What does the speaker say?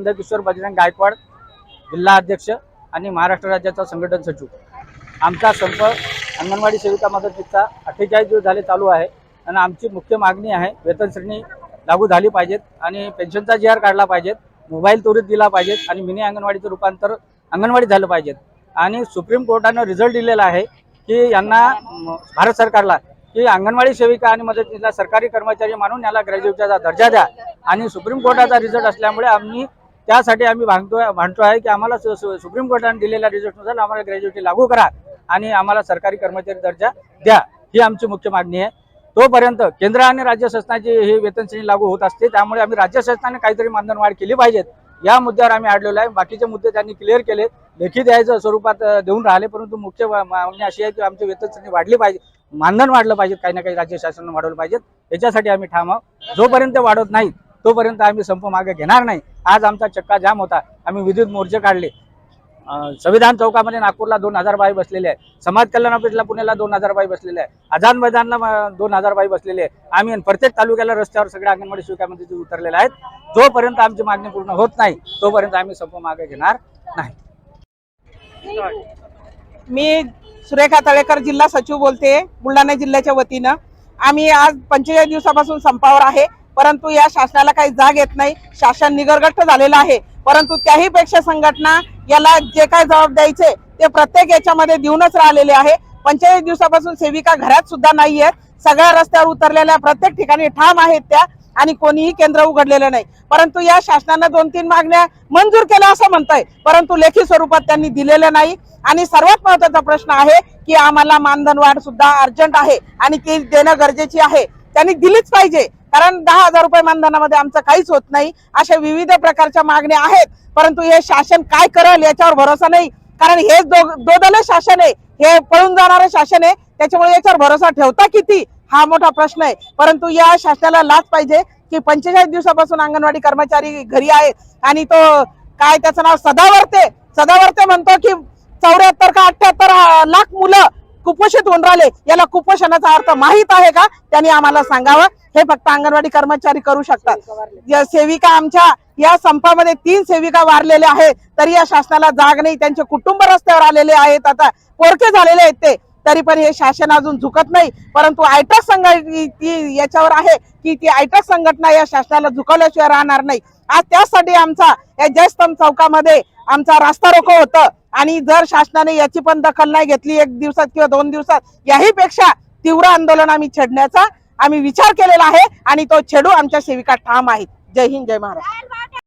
नंदकिशोर बजरंग गायकवाड जिल्हा अध्यक्ष आणि महाराष्ट्र राज्याचा संघटन सचिव. आमचा संप अंगणवाडी सेविका मदतीचा अठ्ठेचाळीस दिवस झाले चालू आहे आणि आमची मुख्य मागणी आहे वेतन श्रेणी लागू झाली पाहिजेत आणि पेन्शनचा जी आर काढला पाहिजेत मोबाईल त्वरित दिला पाहिजेत आणि मिनी अंगणवाडीचं रूपांतर अंगणवाडी झालं पाहिजेत. आणि सुप्रीम कोर्टानं रिझल्ट दिलेला आहे की यांना भारत सरकारला की अंगणवाडी सेविका आणि मदतीला सरकारी कर्मचारी मानून याला ग्रॅज्युएटचा दर्जा द्या आणि सुप्रीम कोर्टाचा रिझल्ट असल्यामुळे आम्ही त्यासाठी आम्ही भांडतोय भांडतो आहे की आम्हाला सुप्रीम कोर्टाने दिलेल्या रिझल्टनुसार आम्हाला ग्रॅज्युएटी लागू करा आणि आम्हाला सरकारी कर्मचारी दर्जा द्या. ही आमची मुख्य मागणी आहे. तोपर्यंत केंद्र आणि राज्य शासनाची ही वेतन श्रेणी लागू होत असते. त्यामुळे आम्ही राज्य शासनाने काहीतरी मानधनवाढ केली पाहिजेत. या मुद्द्यावर आम्ही अडलेलो आहे. बाकीचे मुद्दे त्यांनी क्लिअर केले लेखी द्यायचं स्वरूपात देऊन राहिले परंतु मुख्य मागणी अशी आहे की आमची वेतन श्रेणी वाढली पाहिजे. मानधन वाढलं पाहिजे. काही ना काही राज्य शासनानं वाढवलं पाहिजेत याच्यासाठी आम्ही ठाम आहोत. जोपर्यंत वाढत नाही तोपर्यंत आम्ही संप मागे घेणार नाही. आज आमचा चक्का जाम होता. आम्ही विद्युत मोर्चे काढले. संविधान चौकामध्ये नागपूरला दोन हजार बाई बसलेले आहे समाज कल्याण ऑफिसला पुण्याला दोन हजार बाई बसलेले आहे आझाद मैदानला दोन हजार बाई बसलेले आहे आम्ही प्रत्येक तालुक्याला रस्त्यावर सगळ्या अंगणवाडी सेविकामध्ये उतरलेले आहेत जोपर्यंत आमची मागणी पूर्ण होत नाही तोपर्यंत आम्ही संप मागे घेणार नाही. मी सुरेखा तळेकर जिल्हा सचिव बोलते बुलढाणा जिल्ह्याच्या वतीनं. आम्ही आज पंचेचाळीस दिवसापासून संपावर आहे. परंतु या शासनाला काही जाग येत नाही. शासन निगरगट्ट झालेलं आहे. परंतु त्याही पेक्षा संघटना याला जे काय जबाब द्यायचे ते प्रत्येक याच्यामध्ये देऊनच राहिलेले आहे. पंचेचाळीस दिवसापासून सेविका घरात सुद्धा नाही आहेत. सगळ्या रस्त्यावर उतरलेल्या प्रत्येक ठिकाणी ठाम आहेत त्या आणि कोणीही केंद्र उघडलेलं नाही. परंतु या शासनानं दोन तीन मागण्या मंजूर केल्या असं म्हणताय. परंतु लेखी स्वरूपात त्यांनी दिलेलं नाही. आणि सर्वात महत्त्वाचा प्रश्न आहे की आम्हाला मानधन वाढ सुद्धा अर्जंट आहे आणि ती देणं गरजेची आहे. त्यांनी दिलीच पाहिजे. कारण दहा हजार रुपये मानधनामध्ये आमचं काहीच होत नाही. अशा विविध प्रकारच्या मागण्या आहेत. परंतु हे शासन काय करेल याच्यावर भरोसा नाही. कारण हे दो दोदल शासन आहे. हे पळून जाणारं शासन आहे. त्याच्यामुळे याच्यावर भरोसा ठेवता किती? हा मोठा प्रश्न आहे. परंतु या शासनाला लाच पाहिजे की पंचेचाळीस दिवसापासून अंगणवाडी कर्मचारी घरी आहे आणि तो काय त्याचं नाव सदावर्ते. सदावर्ते म्हणतो की चौऱ्याहत्तर का अठ्याहत्तर लाख मुलं कुपोषित होऊन राहिले. याला कुपोषणाचा अर्थ माहीत आहे का? त्यांनी आम्हाला सांगावं. हे फक्त अंगणवाडी कर्मचारी करू शकतात. या सेविका आमच्या या संपामध्ये तीन सेविका वारलेल्या आहेत. तरी या शासनाला जाग नाही. त्यांचे कुटुंब रस्त्यावर आलेले आहेत. आता पोरके झालेले आहेत ते. तरी पण हे शासन अजून झुकत नाही. परंतु आयटक संघटना याच्यावर आहे की ती आयटक संघटना या शासनाला झुकवल्याशिवाय राहणार नाही. आज त्यासाठी आमचा या जयस्तंभ चौकामध्ये आमचा रास्ता रोको होतं. आणि जर शासनाने याची पण दखल नाही घेतली एक दिवसात किंवा दोन दिवसात याही पेक्षा तीव्र आंदोलन आम्ही छेडण्याचा आम्ही विचार केलेला आहे आणि तो छेडू आमच्या सेविका ठाम आहेत. जय हिंद जय महाराष्ट्र.